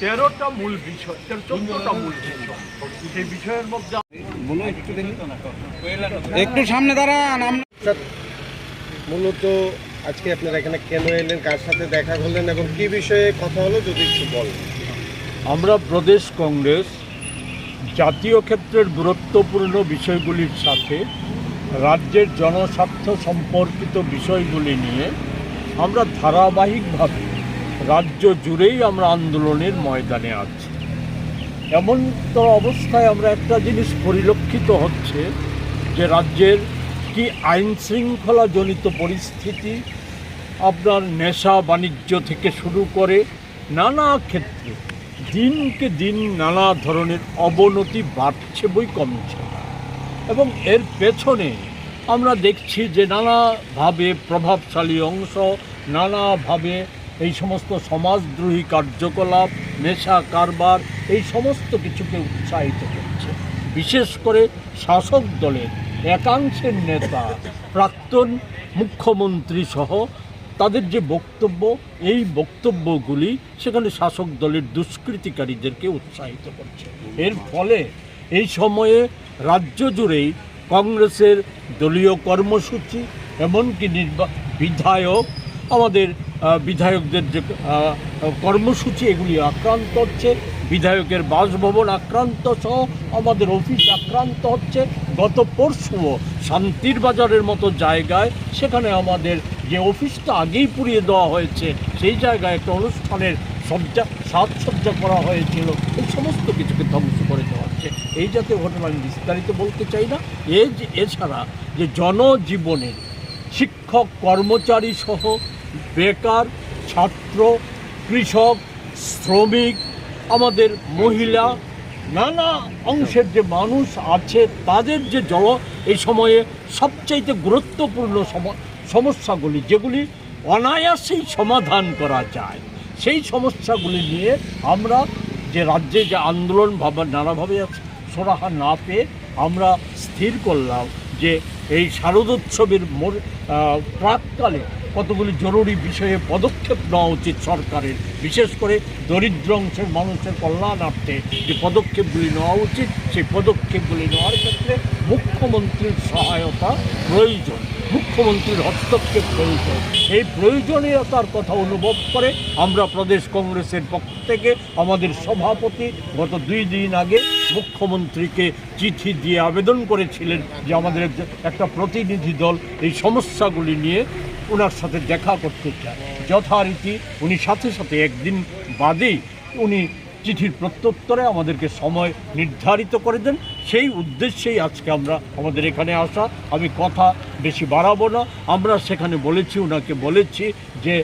তেরোটা মূল বিষয় চোদ্দটা মূল বিষয়। সেই বিষয়ের মধ্যে একটু সামনে দাঁড়ান মূলত আজকে আপনারা এখানে কেন এলেন কার সাথে দেখা করলেন এবং কি বিষয়ে কথা হলো যদি একটু বলেন। আমরা প্রদেশ কংগ্রেস জাতীয় ক্ষেত্রের গুরুত্বপূর্ণ বিষয়গুলির সাথে রাজ্যের জনস্বার্থ সম্পর্কিত বিষয়গুলি নিয়ে আমরা ধারাবাহিকভাবে রাজ্য জুড়েই আমরা আন্দোলনের ময়দানে আছি এমন তো অবস্থায় আমরা একটা জিনিস পরিলক্ষিত হচ্ছে যে রাজ্যের কি আইন শৃঙ্খলা জনিত পরিস্থিতি আপনার নেশা বাণিজ্য থেকে শুরু করে নানা ক্ষেত্রে দিনকে দিন নানা ধরনের অবনতি বাড়ছে বই কমছে না। এবং এর পেছনে আমরা দেখছি যে নানাভাবে প্রভাবশালী অংশ, নানাভাবে এই সমস্ত সমাজদ্রোহী কার্যকলাপ, নেশা কারবার, এই সমস্ত কিছুকে উৎসাহিত করছে। বিশেষ করে শাসক দলের একাংশের নেতা, প্রাক্তন মুখ্যমন্ত্রী সহ তাদের যে বক্তব্য, এই বক্তব্যগুলি সেখানে শাসক দলের দুষ্কৃতিকারীদেরকে উৎসাহিত করছে। এর ফলে এই সময়ে রাজ্য জুড়েই কংগ্রেসের দলীয় কর্মসূচি, এমনকি নির্বা, বিধায়ক, আমাদের বিধায়কদের যে কর্মসূচি, এগুলি আক্রান্ত হচ্ছে। বিধায়কের বাসভবন আক্রান্ত সহ আমাদের অফিস আক্রান্ত হচ্ছে। গত পরশুও শান্তির বাজারের মতো জায়গায় সেখানে আমাদের যে অফিসটা আগেই পুড়িয়ে দেওয়া হয়েছে, সেই জায়গায় একটা অনুষ্ঠানের সজ্জা, সাজসজ্জা করা হয়েছিল। এই সমস্ত কিছুকে ধ্বংস করে দেওয়া হচ্ছে। এই জাতীয় ঘটনা আমি বিস্তারিত বলতে চাই না। এ যে- এছাড়া যে জনজীবনের শিক্ষক, কর্মচারী সহ বেকার, ছাত্র, কৃষক, শ্রমিক, আমাদের মহিলা, নানা অংশের যে মানুষ আছে, তাদের যে জল এই সময়ে সবচাইতে গুরুত্বপূর্ণ সম- সমস্যাগুলি, যেগুলি অনায়াসেই সমাধান করা যায়, সেই সমস্যাগুলি নিয়ে আমরা যে রাজ্যে যে আন্দোলন ভাবা, নানাভাবে সরাহা না পেয়ে আমরা স্থির করলাম যে এই শারদোৎসবের মোর প্রাককালে কতগুলি জরুরি বিষয়ে পদক্ষেপ নেওয়া উচিত সরকারের? বিশেষ করে দরিদ্র অংশের মানুষের কল্যাণার্থে যে পদক্ষেপগুলি নেওয়া উচিত, সেই পদক্ষেপগুলি নেওয়ার ক্ষেত্রে মুখ্যমন্ত্রীর সহায়তা প্রয়োজন। মুখ্যমন্ত্রীর হস্তক্ষেপ প্রয়োজন। এই প্রয়োজনীয়তার কথা অনুভব করে আমরা প্রদেশ কংগ্রেসের পক্ষ থেকে আমাদের সভাপতি গত দুই দিন আগে মুখ্যমন্ত্রীকে চিঠি দিয়ে আবেদন করেছিলেন যে আমাদের একটা প্রতিনিধি দল এই সমস্যাগুলি নিয়ে ওনার সাথে দেখা করতে চায়। যথারীতি উনি সাথে সাথে একদিন বাদেই উনি চিঠির প্রত্যুত্তরে আমাদেরকে সময় নির্ধারিত করে দেন। সেই উদ্দেশ্যেই আজকে আমরা আমাদের এখানে আসা। আমি কথা বেশি বাড়াবো না। আমরা সেখানে বলেছি ওনাকে বলেছি যে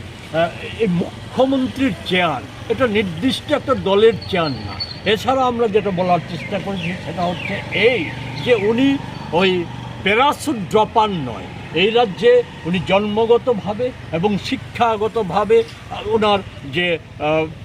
এই মুখ্যমন্ত্রীর চেয়ার, এটা নির্দিষ্ট একটা দলের চেয়ার না। এছাড়া আমরা যেটা বলার চেষ্টা করেছি সেটা হচ্ছে এই যে উনি ওই প্যারাসুট ড্রপার নয় এই রাজ্যে উনি জন্মগতভাবে এবং শিক্ষাগতভাবে ওনার যে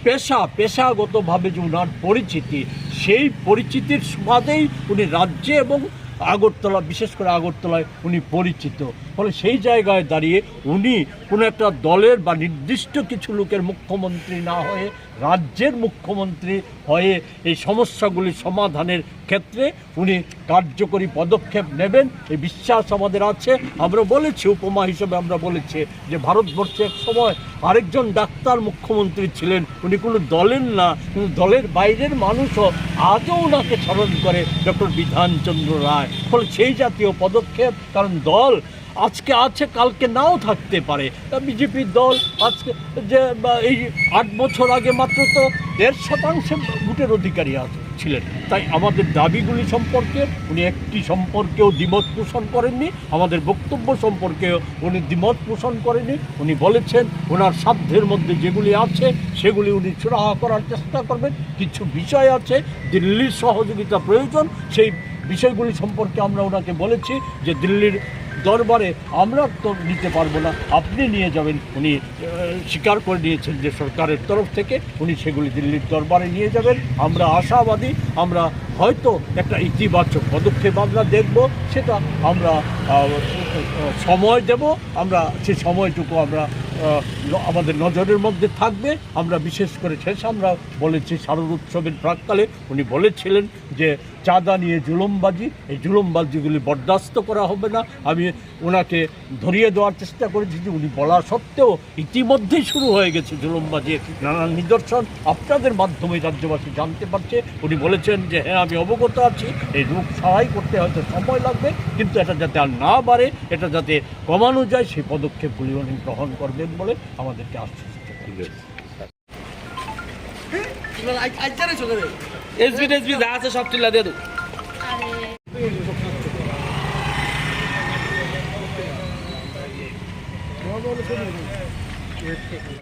পেশা, পেশাগতভাবে যে ওনার পরিচিতি, সেই পরিচিতির সুবাদেই উনি রাজ্যে এবং আগরতলা, বিশেষ করে আগরতলায় উনি পরিচিত। ফলে সেই জায়গায় দাঁড়িয়ে উনি কোনো একটা দলের বা নির্দিষ্ট কিছু লোকের মুখ্যমন্ত্রী না হয়ে, রাজ্যের মুখ্যমন্ত্রী হয়ে এই সমস্যাগুলি সমাধানের ক্ষেত্রে উনি কার্যকরী পদক্ষেপ নেবেন। এই বিশ্বাস আমাদের আছে। আমরা বলেছি, উপমা হিসেবে আমরা বলেছি যে ভারতবর্ষে এক সময় আরেকজন ডাক্তার মুখ্যমন্ত্রী ছিলেন, উনি কোনো দলের না, কিন্তু দলের বাইরের মানুষও আজও ওনাকে স্মরণ করে ডক্টর বিধানচন্দ্র রায়। ফলে সেই জাতীয় পদক্ষেপ, কারণ দল আজকে আছে, কালকে নাও থাকতে পারে। বিজেপির দল আজকে যে এই আট বছর আগে মাত্র তো দেড় শতাংশ ভোটের অধিকারী আছে ছিলেন। তাই আমাদের দাবিগুলি সম্পর্কে উনি একটি সম্পর্কেও দ্বিমত পোষণ করেননি। আমাদের বক্তব্য সম্পর্কেও উনি দ্বিমত পোষণ করেননি। উনি বলেছেন, ওনার সাধ্যের মধ্যে যেগুলি আছে, সেগুলি উনি সুরাহা করার চেষ্টা করবেন। কিছু বিষয় আছে, দিল্লির সহযোগিতা প্রয়োজন। সেই বিষয়গুলি সম্পর্কে আমরা ওনাকে বলেছি যে দিল্লির দরবারে আমরা তো নিতে পারব না। আপনি নিয়ে যাবেন। উনি স্বীকার করে নিয়েছেন যে সরকারের তরফ থেকে উনি সেগুলি দিল্লির দরবারে নিয়ে যাবেন। আমরা আশাবাদী, আমরা হয়তো একটা ইতিবাচক পদক্ষেপ আমরা দেখব, সেটা আমরা সময় দেব। আমরা সে সময়টুকু আমরা আমাদের নজরের মধ্যে থাকবে। আমরা বিশেষ করে শেষ আমরা বলেছি, শারদ উৎসবের প্রাককালে উনি বলেছিলেন যে চাঁদা নিয়ে জুলুমবাজি এই জুলুমবাজিগুলি বরদাস্ত করা হবে না। আমি ওনাকে ধরিয়ে দেওয়ার চেষ্টা করেছি যে উনি বলা সত্ত্বেও ইতিমধ্যেই শুরু হয়ে গেছে জুলুমবাজি নানান নিদর্শন। আপনাদের মাধ্যমে রাজ্যবাসী জানতে পারছে। উনি বলেছেন যে হ্যাঁ আমি অবগত আছি। এই রূপ সহায় করতে হয়তো সময় লাগবে কিন্তু এটা যাতে আর না বাড়ে এটা যাতে কমানো যায় সেই পদক্ষেপগুলি উনি গ্রহণ করবেন বলে আমাদেরকে আশ্বস্ত করেছেন। এসবি টেসবি যা আছে সব চিল্লা দিয়ে দেবো